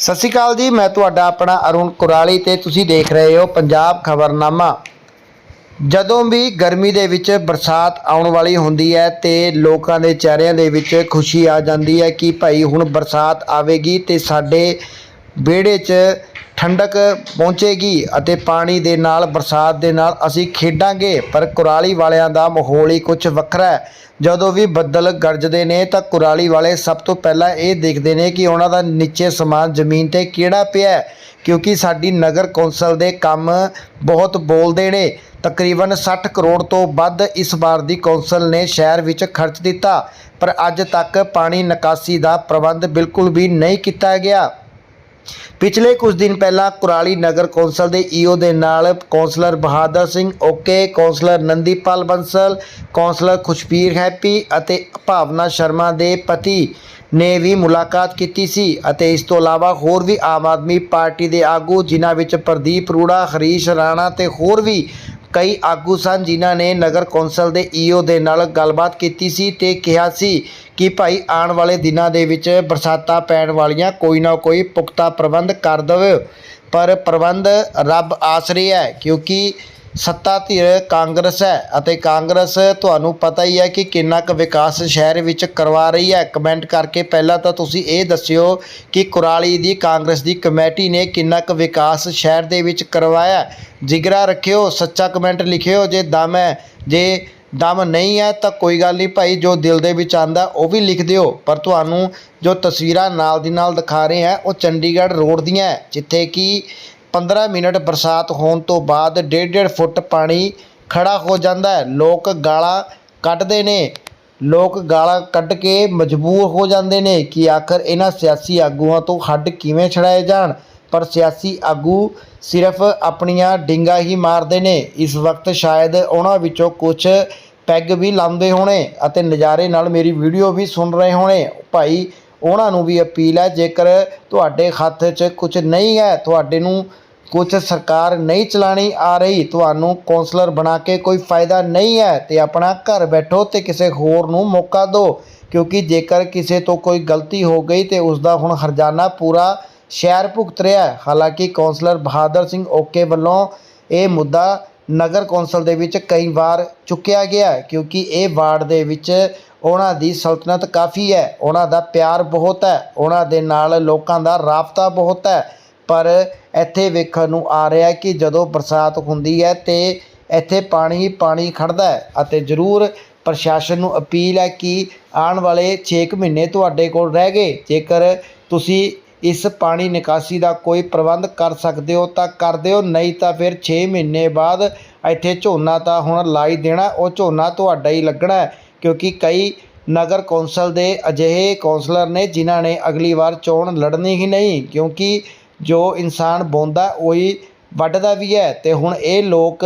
ਸਤਿ ਸ਼੍ਰੀ ਅਕਾਲ ਜੀ, ਮੈਂ ਤੁਹਾਡਾ ਆਪਣਾ ਅਰੁਣ ਕੁਰਾਲੀ ਤੇ ਤੁਸੀਂ ਦੇਖ ਰਹੇ ਹੋ ਪੰਜਾਬ ਖਬਰਨਾਮਾ। ਜਦੋਂ ਵੀ ਗਰਮੀ ਦੇ ਵਿੱਚ ਬਰਸਾਤ ਆਉਣ ਵਾਲੀ ਹੁੰਦੀ ਹੈ ਤੇ ਲੋਕਾਂ ਦੇ ਚਿਹਰਿਆਂ ਦੇ ਵਿੱਚ ਖੁਸ਼ੀ ਆ ਜਾਂਦੀ ਹੈ ਕਿ ਭਾਈ ਹੁਣ ਬਰਸਾਤ ਆਵੇਗੀ ਤੇ ਸਾਡੇ ਵਿਹੜੇ 'ਚ ਠੰਡਕ ਪਹੁੰਚੇਗੀ ਅਤੇ ਪਾਣੀ ਦੇ ਨਾਲ, ਬਰਸਾਤ ਦੇ ਨਾਲ ਅਸੀਂ ਖੇਡਾਂਗੇ। ਪਰ ਕੁਰਾਲੀ ਵਾਲਿਆਂ ਦਾ ਮਾਹੌਲ ਹੀ ਕੁਝ ਵੱਖਰਾ ਹੈ। ਜਦੋਂ ਵੀ ਬੱਦਲ ਗਰਜਦੇ ਨੇ ਤਾਂ ਕੁਰਾਲੀ ਵਾਲੇ ਸਭ ਤੋਂ ਪਹਿਲਾਂ ਇਹ ਦੇਖਦੇ ਨੇ ਕਿ ਉਹਨਾਂ ਦਾ ਨੀਚੇ ਸਮਾਨ ਜ਼ਮੀਨ ਤੇ ਕਿਹੜਾ ਪਿਆ ਹੈ। ਕਿਉਂਕਿ ਸਾਡੀ ਨਗਰ ਕੌਂਸਲ ਦੇ ਕੰਮ ਬਹੁਤ ਬੋਲਦੇ ਨੇ। ਤਕਰੀਬਨ 60 ਕਰੋੜ ਤੋਂ ਵੱਧ ਇਸ ਵਾਰ ਦੀ ਕੌਂਸਲ ਨੇ ਸ਼ਹਿਰ ਵਿੱਚ ਖਰਚ ਦਿੱਤਾ। ਪਰ ਅੱਜ ਤੱਕ ਪਾਣੀ ਨਿਕਾਸੀ ਦਾ ਪ੍ਰਬੰਧ ਬਿਲਕੁਲ ਵੀ ਨਹੀਂ ਕੀਤਾ ਗਿਆ। ਪਿਛਲੇ ਕੁਝ ਦਿਨ ਪਹਿਲਾਂ ਕੁਰਾਲੀ ਨਗਰ ਕੌਂਸਲ ਦੇ ਈਓ ਦੇ ਨਾਲ councillor Bahadar Singh, okay, councillor Nandipal Bansal, councillor Khushbir Happy ਅਤੇ ਭਾਵਨਾ ਸ਼ਰਮਾ ਦੇ ਪਤੀ ਨੇ ਵੀ ਮੁਲਾਕਾਤ ਕੀਤੀ ਸੀ ਅਤੇ ਇਸ ਤੋਂ ਇਲਾਵਾ ਹੋਰ ਵੀ ਆਮ ਆਦਮੀ ਪਾਰਟੀ ਦੇ ਆਗੂ ਜਿਨ੍ਹਾਂ ਵਿੱਚ ਪ੍ਰਦੀਪ ਰੂੜਾ, ਹਰੀਸ਼ ਰਾਣਾ ਤੇ ਹੋਰ ਵੀ ਕਈ ਆਗੂ ਸਨ ਜਿਨ੍ਹਾਂ ਨੇ ਨਗਰ ਕੌਂਸਲ ਦੇ ਈਓ ਦੇ ਨਾਲ ਗੱਲਬਾਤ ਕੀਤੀ ਸੀ ਤੇ ਕਿਹਾ ਸੀ ਕਿ ਭਾਈ ਆਉਣ ਵਾਲੇ ਦਿਨਾਂ ਦੇ ਵਿੱਚ ਬਰਸਾਤਾਂ ਪੈਣ ਵਾਲੀਆਂ ਕੋਈ ਨਾ ਕੋਈ ਪੁਖਤਾ ਪ੍ਰਬੰਧ ਕਰ ਦੇਵੇ। ਪਰ ਪ੍ਰਬੰਧ ਰੱਬ ਆਸਰੇ ਹੈ ਕਿਉਂਕਿ ਸੱਤਾ ਧਿਰ ਕਾਂਗਰਸ ਹੈ ਅਤੇ ਕਾਂਗਰਸ ਤੁਹਾਨੂੰ ਪਤਾ ਹੀ ਹੈ ਕਿ ਕਿੰਨਾ ਕੁ ਵਿਕਾਸ ਸ਼ਹਿਰ ਵਿੱਚ ਕਰਵਾ ਰਹੀ ਹੈ। ਕਮੈਂਟ ਕਰਕੇ ਪਹਿਲਾਂ ਤਾਂ ਤੁਸੀਂ ਇਹ ਦੱਸਿਓ ਕਿ ਕੁਰਾਲੀ ਦੀ ਕਾਂਗਰਸ ਦੀ ਕਮੇਟੀ ਨੇ ਕਿੰਨਾ ਕੁ ਵਿਕਾਸ ਸ਼ਹਿਰ ਦੇ ਵਿੱਚ ਕਰਵਾਇਆ। ਜਿਗਰਾ ਰੱਖਿਓ ਸੱਚਾ ਕਮੈਂਟ ਲਿਖਿਓ ਜੇ ਦਮ ਹੈ ਜੇ ਦਮ ਨਹੀਂ ਹੈ ਤਾਂ ਕੋਈ ਗੱਲ ਨਹੀਂ ਭਾਈ ਜੋ ਦਿਲ ਦੇ ਵਿੱਚ ਆਂਦਾ ਉਹ ਵੀ ਲਿਖ ਦਿਓ। ਪਰ ਤੁਹਾਨੂੰ ਜੋ ਤਸਵੀਰਾਂ ਨਾਲ ਦੀ ਨਾਲ ਦਿਖਾ ਰਹੇ ਹਾਂ ਉਹ ਚੰਡੀਗੜ੍ਹ ਰੋਡ ਦੀਆਂ ਹੈ, ਜਿੱਥੇ ਕਿ 15 ਮਿੰਟ ਬਰਸਾਤ ਹੋਣ ਤੋਂ ਬਾਅਦ 1.5 ਫੁੱਟ ਪਾਣੀ ਖੜਾ ਹੋ ਜਾਂਦਾ ਹੈ। ਲੋਕ ਗਾਲਾਂ ਕੱਢਦੇ ਨੇ। ਲੋਕ ਗਾਲਾਂ ਕੱਢ ਕੇ ਮਜਬੂਰ ਹੋ ਜਾਂਦੇ ਨੇ ਕਿ ਆਖਰ ਇਹਨਾਂ ਸਿਆਸੀ ਆਗੂਆਂ ਤੋਂ ਹੱਡ ਕਿਵੇਂ ਛੜਾਏ ਜਾਣ। ਪਰ ਸਿਆਸੀ ਆਗੂ ਸਿਰਫ ਆਪਣੀਆਂ ਡਿੰਗਾ ਹੀ ਮਾਰਦੇ ਨੇ। ਇਸ ਵਕਤ ਸ਼ਾਇਦ ਉਹਨਾਂ ਵਿੱਚੋਂ ਕੁਝ ਪੈਗ ਵੀ ਲਾਉਂਦੇ ਹੋਣੇ ਅਤੇ ਨਜ਼ਾਰੇ ਨਾਲ ਮੇਰੀ ਵੀਡੀਓ ਵੀ ਸੁਣ ਰਹੇ ਹੋਣੇ। ਭਾਈ ਉਹਨਾਂ ਨੂੰ ਵੀ ਅਪੀਲ ਹੈ, ਜੇਕਰ ਤੁਹਾਡੇ ਹੱਥ 'ਚ ਕੁਝ ਨਹੀਂ ਹੈ, ਤੁਹਾਡੇ ਨੂੰ ਕੁਝ ਸਰਕਾਰ ਨਹੀਂ ਚਲਾਣੀ ਆ ਰਹੀ, ਤੁਹਾਨੂੰ ਕੌਂਸਲਰ ਬਣਾ ਕੇ ਕੋਈ ਫਾਇਦਾ ਨਹੀਂ ਹੈ ਤੇ ਆਪਣਾ ਘਰ ਬੈਠੋ ਤੇ ਕਿਸੇ ਹੋਰ ਨੂੰ ਮੌਕਾ ਦਿਓ। ਕਿਉਂਕਿ ਜੇਕਰ ਕਿਸੇ ਤੋਂ ਕੋਈ ਗਲਤੀ ਹੋ ਗਈ ਤੇ ਉਸ ਦਾ ਹੁਣ ਹਰਜਾਨਾ ਪੂਰਾ ਸ਼ਹਿਰ ਭੁਗਤ ਰਿਹਾ ਹੈ। ਹਾਲਾਂਕਿ ਕੌਂਸਲਰ ਬਹਾਦਰ ਸਿੰਘ ਓਕੇ ਵੱਲੋਂ ਇਹ ਮੁੱਦਾ ਨਗਰ ਕੌਂਸਲ ਦੇ ਵਿੱਚ ਕਈ ਵਾਰ ਚੁੱਕਿਆ ਗਿਆ ਕਿਉਂਕਿ ਇਹ ਵਾਰਡ ਦੇ ਵਿੱਚ ਉਹਨਾਂ ਦੀ ਸਲਤਨਤ ਕਾਫੀ ਹੈ, ਉਹਨਾਂ ਦਾ ਪਿਆਰ ਬਹੁਤ ਹੈ, ਉਹਨਾਂ ਦੇ ਨਾਲ ਲੋਕਾਂ ਦਾ ਰਾਬਤਾ ਬਹੁਤ ਹੈ। ਪਰ ਇੱਥੇ ਵੇਖਣ ਨੂੰ ਆ ਰਿਹਾ ਕਿ ਜਦੋਂ ਬਰਸਾਤ ਹੁੰਦੀ ਹੈ ਤੇ ਇੱਥੇ ਪਾਣੀ ਹੀ ਪਾਣੀ ਖੜਦਾ ਹੈ ਅਤੇ ਜ਼ਰੂਰ ਪ੍ਰਸ਼ਾਸਨ ਨੂੰ ਅਪੀਲ ਹੈ ਕਿ ਆਉਣ ਵਾਲੇ 6 ਮਹੀਨੇ ਤੁਹਾਡੇ ਕੋਲ ਰਹਿ ਗਏ। ਜੇਕਰ ਤੁਸੀਂ ਇਸ ਪਾਣੀ ਨਿਕਾਸੀ ਦਾ ਕੋਈ ਪ੍ਰਬੰਧ ਕਰ ਸਕਦੇ ਹੋ ਤਾਂ ਕਰ ਦਿਓ, ਨਹੀਂ ਤਾਂ ਫਿਰ 6 ਮਹੀਨੇ ਬਾਅਦ ਇੱਥੇ ਝੋਨਾ ਤਾਂ ਹੁਣ ਲਾਈ ਦੇਣਾ, ਉਹ ਝੋਨਾ ਤੁਹਾਡਾ ਹੀ ਲੱਗਣਾ ਕਿਉਂਕਿ ਕਈ ਨਗਰ ਕੌਂਸਲ ਦੇ ਅਜਿਹੇ ਕੌਂਸਲਰ ਨੇ ਜਿਨ੍ਹਾਂ ਨੇ ਅਗਲੀ ਵਾਰ ਚੋਣ ਲੜਨੀ ਹੀ ਨਹੀਂ, ਕਿਉਂਕਿ ਜੋ ਇਨਸਾਨ ਬੋਂਦਾ ਉਹੀ ਵੱਢਦਾ ਵੀ ਹੈ। ਅਤੇ ਹੁਣ ਇਹ ਲੋਕ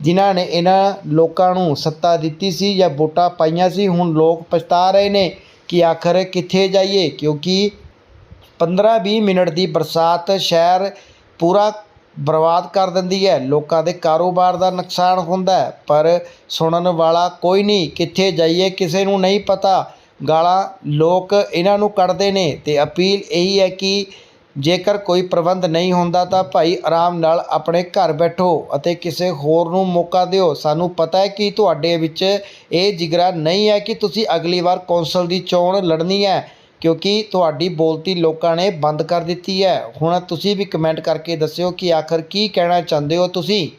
ਜਿਨ੍ਹਾਂ ਨੇ ਇਹਨਾਂ ਲੋਕਾਂ ਨੂੰ ਸੱਤਾ ਦਿੱਤੀ ਸੀ ਜਾਂ ਵੋਟਾਂ ਪਾਈਆਂ ਸੀ, ਹੁਣ ਲੋਕ ਪਛਤਾ ਰਹੇ ਨੇ ਕਿ ਆਖਰ ਕਿੱਥੇ ਜਾਈਏ। ਕਿਉਂਕਿ 15-20 ਮਿੰਟ ਦੀ ਬਰਸਾਤ ਸ਼ਹਿਰ ਪੂਰਾ ਬਰਬਾਦ ਕਰ ਦਿੰਦੀ ਹੈ। ਲੋਕਾਂ ਦੇ ਕਾਰੋਬਾਰ ਦਾ ਨੁਕਸਾਨ ਹੁੰਦਾ ਪਰ ਸੁਣਨ ਵਾਲਾ ਕੋਈ ਨਹੀਂ, ਕਿੱਥੇ ਜਾਈਏ ਕਿਸੇ ਨੂੰ ਨਹੀਂ ਪਤਾ। ਗਾਲਾਂ ਲੋਕ ਇਹਨਾਂ ਨੂੰ ਕੱਢਦੇ ਨੇ ਅਤੇ ਅਪੀਲ ਇਹੀ ਹੈ ਕਿ ਜੇਕਰ ਕੋਈ ਪ੍ਰਬੰਧ ਨਹੀਂ ਹੁੰਦਾ ਤਾਂ ਭਾਈ ਆਰਾਮ ਨਾਲ ਆਪਣੇ ਘਰ ਬੈਠੋ ਅਤੇ ਕਿਸੇ ਹੋਰ ਨੂੰ ਮੌਕਾ ਦਿਓ। ਸਾਨੂੰ ਪਤਾ ਹੈ ਕਿ ਤੁਹਾਡੇ ਵਿੱਚ ਇਹ ਜਿਗਰਾ ਨਹੀਂ ਹੈ ਕਿ ਤੁਸੀਂ ਅਗਲੀ ਵਾਰ ਕੌਂਸਲ ਦੀ ਚੋਣ ਲੜਨੀ ਹੈ। ਕਿਉਂਕਿ ਤੁਹਾਡੀ ਬੋਲਤੀ ਲੋਕਾਂ ਨੇ ਬੰਦ ਕਰ ਦਿੱਤੀ ਹੈ। ਹੁਣ ਤੁਸੀਂ ਵੀ ਕਮੈਂਟ ਕਰਕੇ ਦੱਸਿਓ ਕਿ ਆਖਰ ਕੀ ਕਹਿਣਾ ਚਾਹੁੰਦੇ ਹੋ ਤੁਸੀਂ।